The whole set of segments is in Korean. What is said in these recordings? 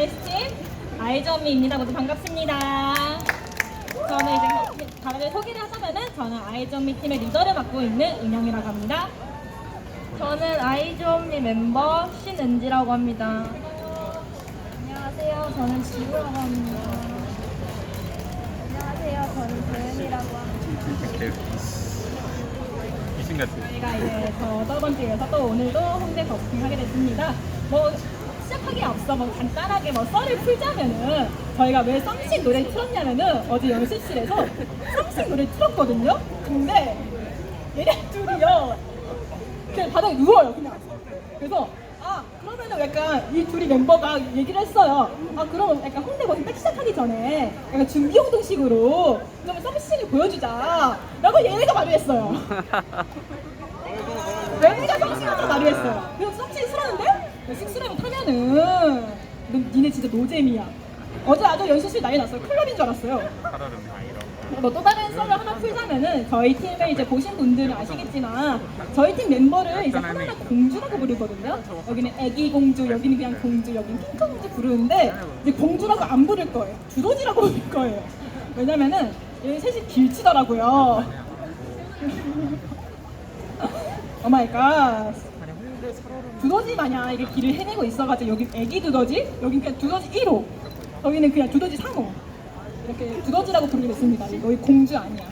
NS팀 아이점미입니다. 모두 반갑습니다. 저는 이제 다들 소개를 하자면은 저는 아이점미 팀의 리더를 맡고 있는 은영이라고 합니다. 저는 아이즈원미 멤버 신은지라고 합니다. 안녕하세요. 저는 지우라고 합니다. 안녕하세요. 저는 도연이라고 합니다. 저희가 이제 저 저번 주에서 또 오늘도 홍대 버스킹 하게 됐습니다. 뭐 앞서 뭐 간단하게 뭐 썰을 풀자면은 저희가 왜 썸씽 노래 를 틀었냐면은 어제 연습실에서 썸씽 노래 를 틀었거든요. 근데 얘네 둘이요. 그냥 바닥에 누워요 그냥. 그래서 아 그러면은 약간 이 둘이 멤버가 얘기를 했어요. 아 그러면 약간 홍대 버스킹 딱 시작하기 전에 약간 준비 운동식으로 그러면 썸씽을 보여주자. 라고 얘네가 말을 했어요. 내가 성실하다 말했어요. 그래서 성실히 술하는데 쑥스러움 타면은 너, 니네 진짜 노잼이야. 어제 아주 연습실 난리 났어요. 클럽인 줄 알았어요. 살얼음 아이런. 뭐또 다른 썰을 하나 풀자면은 저희 팀을 이제 보신 분들은 아시겠지만 저희 팀 멤버를 이제 하나하나 공주라고 부르거든요. 여기는 애기 공주, 여기는 그냥 공주, 여기는 핑크 공주 부르는데 이제 공주라고 안 부를 거예요. 두더지라고 부를 거예요. 왜냐면은 얘 셋이 길치더라고요. 오마이갓. 두더지 마냥 이게 길을 헤매고 있어가지고 여기 애기 두더지, 여기 그냥 두더지 1호, 여기는 그냥 두더지 3호. 이렇게 두더지라고 부르게 됐습니다. 여기 공주 아니야.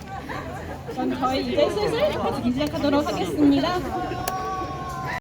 그럼 저희 이제 슬슬 버티기 시작하도록 하겠습니다.